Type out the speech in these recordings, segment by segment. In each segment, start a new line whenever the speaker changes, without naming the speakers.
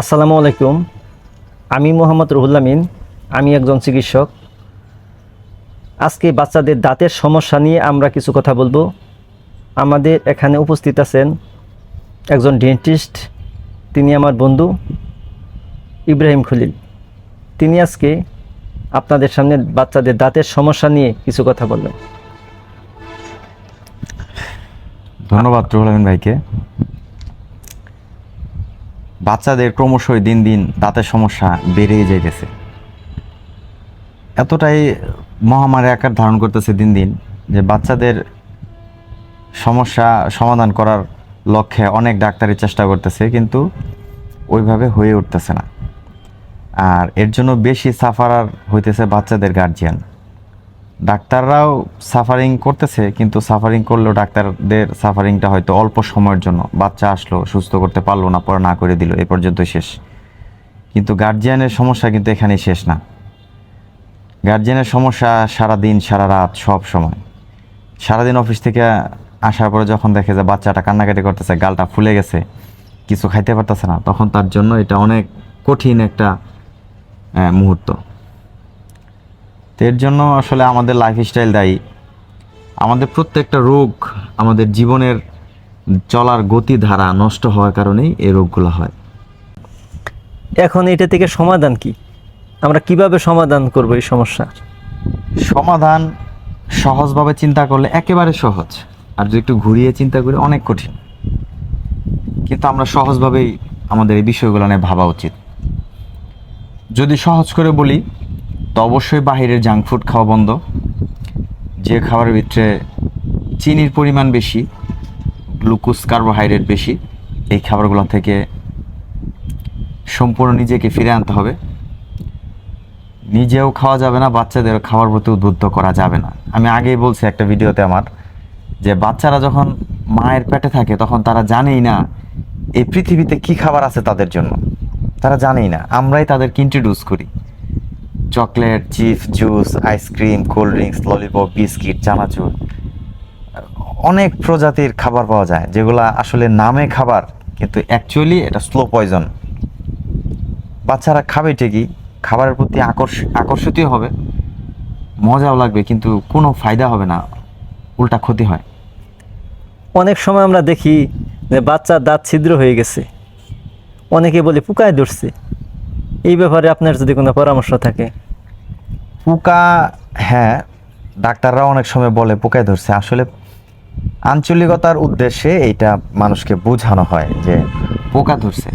আসসালামু আলাইকুম। আমি মোহাম্মদ রুহুল আমিন, আমি একজন চিকিৎসক। আজকে বাচ্চাদের দাঁতের সমস্যা নিয়ে আমরা কিছু কথা বলব। আমাদের এখানে উপস্থিত আছেন একজন ডেন্টিস্ট তিনি আমার বন্ধু ইব্রাহিম খলিল। তিনি আজকে আপনাদের সামনে বাচ্চাদের দাঁতের সমস্যা নিয়ে কিছু কথা বলবেন।
ধন্যবাদ রুহুল ভাইকে। বাচ্চাদের ক্রমশই দিন দিন দাঁতের সমস্যা বেড়েই যাইতেছে। এতটাই মহামারী আকার ধারণ করতেছে দিন দিন যে বাচ্চাদের সমস্যা সমাধান করার লক্ষ্যে অনেক ডাক্তারি চেষ্টা করতেছে, কিন্তু ওইভাবে হয়ে উঠতেছে না। আর এর জন্য বেশি সাফারার হইতেছে বাচ্চাদের গার্জিয়ান ডাক্তাররাও সাফারিং করতেছে, কিন্তু সাফারিং করলেও ডাক্তারদের সাফারিংটা হয়তো অল্প সময়ের জন্য। বাচ্চা আসলো, সুস্থ করতে পারল না, পরে না করে দিল, এ পর্যন্ত শেষ। কিন্তু গার্জিয়ানের সমস্যা কিন্তু এখানেই শেষ না। গার্জিয়ানের সমস্যা সারা দিন সারা রাত সব সময়। সারাদিন অফিস থেকে আসার পরে যখন দেখে যে বাচ্চাটা কান্নাকাটি করতেছে, গালটা ফুলে গেছে, কিছু খাইতে পারতেছে না, তখন তার জন্য এটা অনেক কঠিন একটা মুহূর্ত। তো এর জন্য আসলে আমাদের লাইফস্টাইল দায়ী। আমাদের প্রত্যেকটা রোগ আমাদের জীবনের চলার গতিধারা নষ্ট হওয়ার কারণেই এই রোগগুলো হয়।
এখন এটা থেকে সমাধান কি? আমরা কীভাবে সমাধান করব এই সমস্যা?
সমাধান সহজভাবে চিন্তা করলে একেবারে সহজ। আর যদি একটু ঘুরিয়ে চিন্তা করি অনেক কঠিন। কিন্তু আমরা সহজভাবেই আমাদের এই বিষয়গুলো নিয়ে ভাবা উচিত। যদি সহজ করে বলি তো অবশ্যই বাহিরের জাঙ্ক ফুড খাওয়া বন্ধ। যে খাবারের ভিতরে চিনির পরিমাণ বেশি গ্লুকোজ কার্বোহাইড্রেট বেশি, এই খাবারগুলো থেকে সম্পূর্ণ নিজেকে ফিরে আনতে হবে। নিজেও খাওয়া যাবে না বাচ্চাদের খাওয়ার প্রতি উদ্বুদ্ধ করা যাবে না। আমি আগেই বলছি একটা ভিডিওতে আমার, যে বাচ্চারা যখন মায়ের পেটে থাকে, তখন তারা জানেই না এই পৃথিবীতে কি খাবার আছে তাদের জন্য। তারা জানেই না, আমরাই তাদেরকে ইন্ট্রোডিউস করি। Chocolate, chips, juice ice cream cold drinks lollipop biscuit চানাচুর, অনেক প্রজাতির খাবার পাওয়া যায়, যেগুলা আসলে নামে খাবার, কিন্তু অ্যাকচুয়ালি এটা স্লো পয়জন বাচ্চারা খাবে ঠিকই, খাবারের প্রতি আকর্ষ আকর্ষিত হবে, মজাও লাগবে, কিন্তু কোনো ফায়দা হবে না, উল্টা ক্ষতি হয়।
অনেক সময় আমরা দেখি যে বাচ্চার দাঁত ছিদ্র হয়ে গেছে, অনেকে বলে পোকায় ধরছে এই ব্যাপারে আপনার যদি কোনো পরামর্শ থাকে।
পোকা হ্যাঁ ডাক্তাররা অনেক সময় বলে পোকায় ধরছে। আসলে আঞ্চলিকতার উদ্দেশ্যে এইটা মানুষকে বোঝানো হয় যে পোকা ধরছে।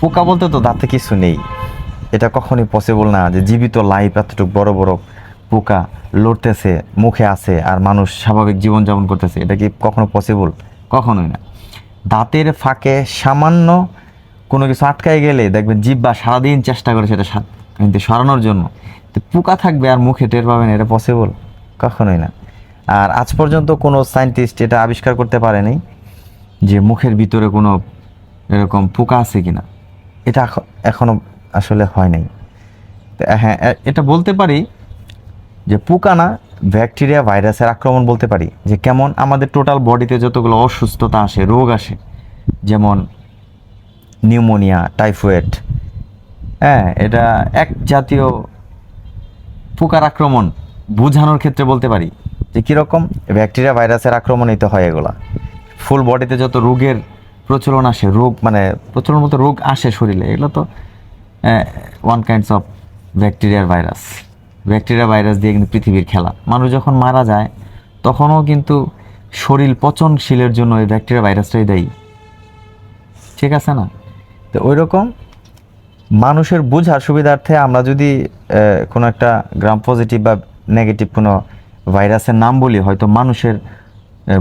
পোকা বলতে তো দাঁতে কিছু নেই। এটা কখনোই পসিবল না যে জীবিত লাইফ এতটুকু বড় বড় পোকা লড়তেছে, মুখে আছে আর মানুষ স্বাভাবিক জীবনযাপন করতেছে। এটা কি কখনো পসিবল কখনোই না। দাঁতের ফাঁকে সামান্য কোনো কিছু আটকায় গেলে দেখবেন জিব্বা সারাদিন চেষ্টা করে সেটা কিন্তু সরানোর জন্য। তো পোকা থাকবে আর মুখে টের পাবেন, এটা পসিবল কখনোই না। আর আজ পর্যন্ত কোনো সায়েন্টিস্ট এটা আবিষ্কার করতে পারেনি যে মুখের ভিতরে কোনো এরকম পোকা আছে কিনা। এটা এখনও আসলে হয় নাই। হ্যাঁ এটা বলতে পারি যে পোকা না, ব্যাকটেরিয়া, ভাইরাসের আক্রমণ বলতে পারি যে কেমন আমাদের টোটাল বডিতে যতগুলো অসুস্থতা আসে, রোগ আসে, যেমন নিউমোনিয়া টাইফয়েড হ্যাঁ এটা এক জাতীয় পোকার আক্রমণ বোঝানোর ক্ষেত্রে বলতে পারি যে কীরকম ব্যাকটেরিয়া ভাইরাসের আক্রমণই তো হয় এগুলা। ফুল বডিতে যত রোগের প্রচলন আসে, রোগ মানে প্রচলন মতো রোগ আসে শরীরে, এগুলো তো ওয়ান কাইন্ডস অফ ব্যাকটেরিয়ার ভাইরাস ব্যাকটেরিয়া ভাইরাস দিয়ে কিন্তু পৃথিবীর খেলা। মানুষ যখন মারা যায়, তখনও কিন্তু শরীর পচনশীলের জন্য এই ব্যাকটেরিয়া ভাইরাসটাই দেয়। ঠিক আছে না? তো ওই রকম মানুষের বোঝার সুবিধার্থে আমরা যদি কোনো একটা গ্রাম পজিটিভ বা নেগেটিভ কোনো ভাইরাসের নাম বলি, হয়তো মানুষের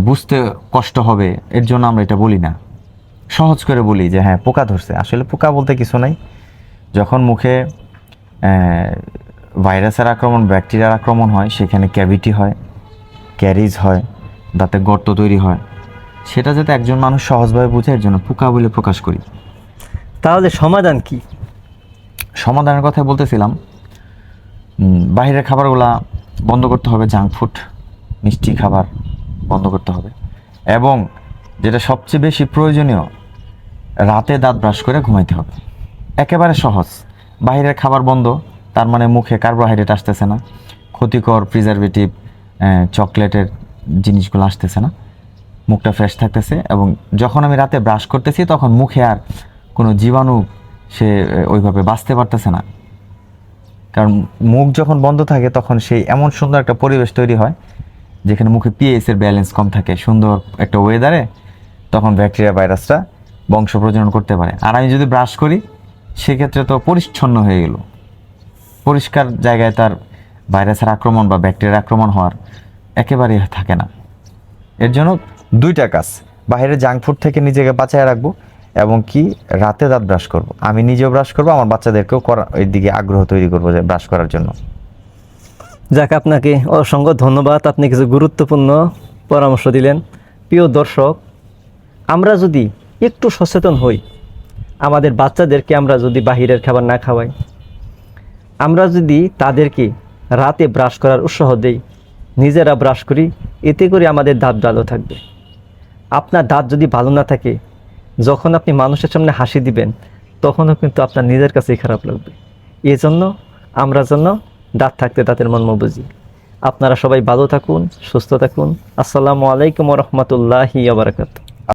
বুঝতে কষ্ট হবে। এর জন্য আমরা এটা বলি না। সহজ করে বলি যে হ্যাঁ পোকা ধরছে। আসলে পোকা বলতে কিছু নাই। যখন মুখে ভাইরাসের আক্রমণ, ব্যাকটেরিয়ার আক্রমণ হয়, সেখানে ক্যাভিটি হয় ক্যারিজ হয় দাঁতে গর্ত তৈরি হয়। সেটা যাতে একজন মানুষ সহজভাবে বুঝে, এর জন্য পোকা বলে প্রকাশ করি।
তাহলে সমাধান কি?
সমাধানের কথা বলতেছিলাম। বাইরের খাবারগুলা বন্ধ করতে হবে, জাঙ্ক ফুড, মিষ্টি খাবার বন্ধ করতে হবে। এবং যেটা সবচেয়ে বেশি প্রয়োজনীয়, রাতে দাঁত ব্রাশ করে ঘুমাইতে হবে। একেবারে সহজ। বাইরের খাবার বন্ধ, তার মানে মুখে কার্বোহাইড্রেট আসতেছে না, ক্ষতিকর প্রিজারভেটিভ চকলেটের জিনিসগুলো আসতেছে না, মুখটা ফ্রেশ থাকতেছে এবং যখন আমি রাতে ব্রাশ করতেছি, তখন মুখে আর কোনো জীবাণু সে ওইভাবে বাঁচতে পারতেছে না। কারণ মুখ যখন বন্ধ থাকে, তখন সেই এমন সুন্দর একটা পরিবেশ তৈরি হয়, যেখানে মুখে পিএইচ এর ব্যালেন্স কম থাকে, সুন্দর একটা ওয়েদারে তখন ব্যাকটেরিয়া, ভাইরাসটা বংশ প্রজনন করতে পারে। আর আমি যদি ব্রাশ করি, সেক্ষেত্রে তো পরিচ্ছন্ন হয়ে গেল। পরিষ্কার জায়গায় তার ভাইরাসের আক্রমণ বা ব্যাকটেরিয়ার আক্রমণ হওয়ার একেবারেই থাকে না। এর জন্য দুইটা কাজ। বাইরে জাঙ্ক ফুড থেকে নিজেকে বাঁচায় রাখব এবং কি? রাতে দাঁত ব্রাশ করব। আমি নিজেও ব্রাশ করব, আমার বাচ্চাদেরকেও করা এর দিকে আগ্রহ তৈরি করব যে ব্রাশ করার জন্য।
যাক, আপনাকে অসংখ্য ধন্যবাদ। আপনি কিছু গুরুত্বপূর্ণ পরামর্শ দিলেন। প্রিয় দর্শক, আমরা যদি একটু সচেতন হই, আমাদের বাচ্চাদেরকে আমরা যদি বাহিরের খাবার না খাওয়াই, আমরা যদি তাদেরকে রাতে ব্রাশ করার উৎসাহ দেই, নিজেরা ব্রাশ করি, এতে করে আমাদের দাঁত ভালো থাকবে। আপনার দাঁত যদি ভালো না থাকে যখন আপনি মানুষের সামনে হাসি দিবেন, তখনও কিন্তু আপনার নিজের কাছেই খারাপ লাগবে। এজন্য জন্য আমরা যেন দাঁত থাকতে দাঁতের মর্ম বুঝি। আপনারা সবাই ভালো থাকুন, সুস্থ থাকুন। আসসালামু আলাইকুম রহমতুল্লাহি আবরাকাতু